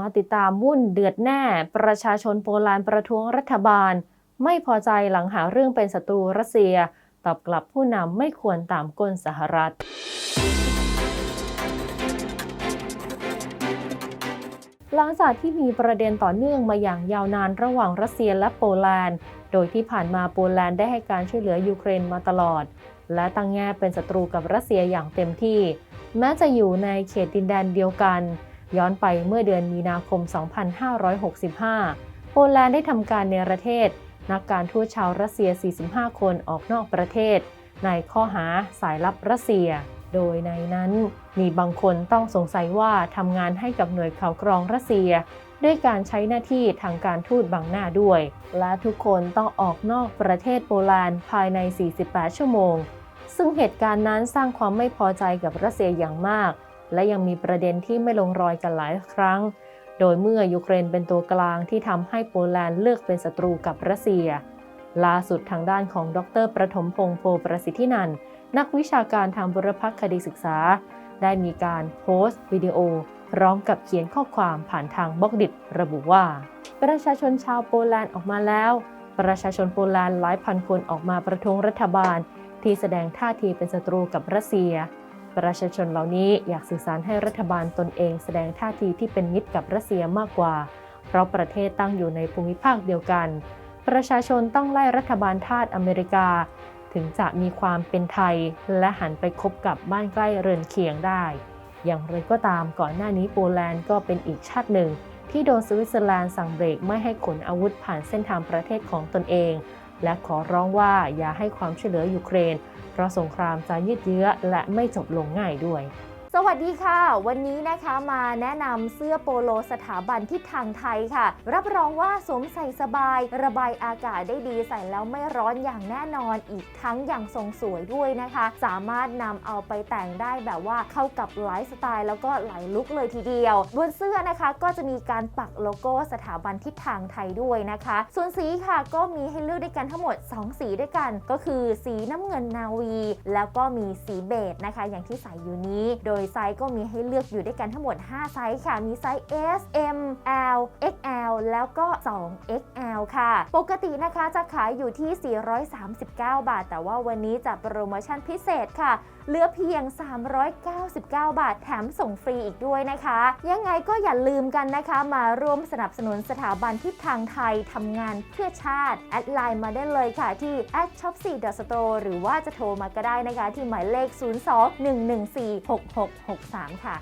มาติดตามวุ่นเดือดแน่ ประชาชนโปแลนด์ประท้วงรัฐบาล ไม่พอใจหลังหาเรื่องเป็นศัตรูรัสเซีย ตอบกลับผู้นำไม่ควรตามก้นสหรัฐหลังจากที่มีประเด็นต่อเนื่องมาอย่างยาวนานระหว่างรัสเซียและโปแลนด์ โดยที่ผ่านมาโปแลนด์ได้ให้การช่วยเหลือยูเครนมาตลอด และตั้งแง่เป็นศัตรูกับรัสเซียอย่างเต็มที่ แม้จะอยู่ในเขตดินแดนเดียวกัน ย้อนไปเมื่อเดือนมีนาคม 2565 โปแลนด์ได้ทำการเนรเทศ นักการทูตชาวรัสเซีย 45 คนออกนอกประเทศ ในข้อหาสายลับรัสเซีย โดยในนั้นมีบางคนต้องสงสัยว่าทำงานให้กับหน่วยข่าวกรองรัสเซีย ด้วยการใช้หน้าที่ทางการทูตบังหน้าด้วย และทุกคนต้องออกนอกประเทศโปแลนด์ภายใน 48 ชั่วโมง ซึ่งเหตุการณ์นั้นสร้างความไม่พอใจกับรัสเซียอย่างมาก และยังมีประเด็นที่ไม่ลงรอยกันหลายครั้ง โดยเมื่อยูเครนเป็นตัวกลางที่ทำให้โปแลนด์เลือกเป็นศัตรูกับรัสเซีย ล่าสุดทางด้านของดรประถมพงษ์โพประสิทธินันท์นักวิชาการทางบุรพคดีศึกษา ได้มีการโพสต์วิดีโอ พร้อมกับเขียนข้อความผ่านทางบล็อกดิระบุว่า ประชาชนชาวโปแลนด์ออกมาแล้ว ประชาชนโปแลนด์หลายพันคนออกมาประท้วงรัฐบาล ที่แสดงท่าทีเป็นศัตรูกับรัสเซีย ประชาชนเหล่านี้อยากสื่อสารให้รัฐบาลตนเองแสดงท่าทีที่เป็นมิตรกับรัสเซียมากกว่า เพราะประเทศตั้งอยู่ในภูมิภาคเดียวกัน ประชาชนต้องไล่รัฐบาลทาสอเมริกา ถึงจะมีความเป็นไทย และหันไปคบกับบ้านใกล้เรือนเคียงได้ อย่างไรก็ตามก่อนหน้านี้โปแลนด์ก็เป็นอีกชาติหนึ่ง ที่โดนสวิตเซอร์แลนด์สั่งเบรกไม่ให้ขนอาวุธผ่านเส้นทางประเทศของตนเอง และขอร้องว่าอย่าให้ความช่วยเหลือยูเครน เพราะสงครามจะยืดเยื้อและไม่จบลงง่ายด้วย สวัสดีค่ะ วันนี้นะคะมาแนะนำเสื้อโปโลสถาบันทิศทางไทยค่ะ รับรองว่าสวมใส่สบาย ระบายอากาศได้ดีใส่แล้วไม่ร้อนอย่างแน่นอนอีกทั้งอย่างทรงสวยด้วยนะคะ สามารถนำเอาไปแต่งได้แบบว่าเข้ากับไลฟ์สไตล์แล้วก็หลายลุคเลยทีเดียว บนเสื้อนะคะก็จะมีการปักโลโก้สถาบันทิศทางไทยด้วยนะคะ ส่วนสีค่ะก็มีให้เลือกด้วยกันทั้งหมด 2 สีด้วยกัน ก็คือสีน้ำเงินนาวี แล้วก็มีสีเบจนะคะ อย่างที่ใส่อยู่นี้โดยไซส์ก็มีให้เลือกอยู่ด้วยกันทั้งหมด 5 ไซส์ค่ะ มีไซส์ S M L L แล้วก็ 2XL ค่ะ ปกตินะคะจะขายอยู่ที่ 439 บาท แต่ว่าวันนี้จัดโปรโมชั่นพิเศษค่ะ เหลือเพียง 399 บาท แถมส่งฟรีอีกด้วยนะคะ ยังไงก็อย่าลืมกันนะคะ มาร่วมสนับสนุนสถาบันทิศทางไทยทำงานเพื่อชาติ แอดไลน์มาได้เลยค่ะที่ a d s h o p 4 store หรือว่าจะโทรมาก็ได้นะคะ ที่หมายเลข 02-114-6663 ค่ะ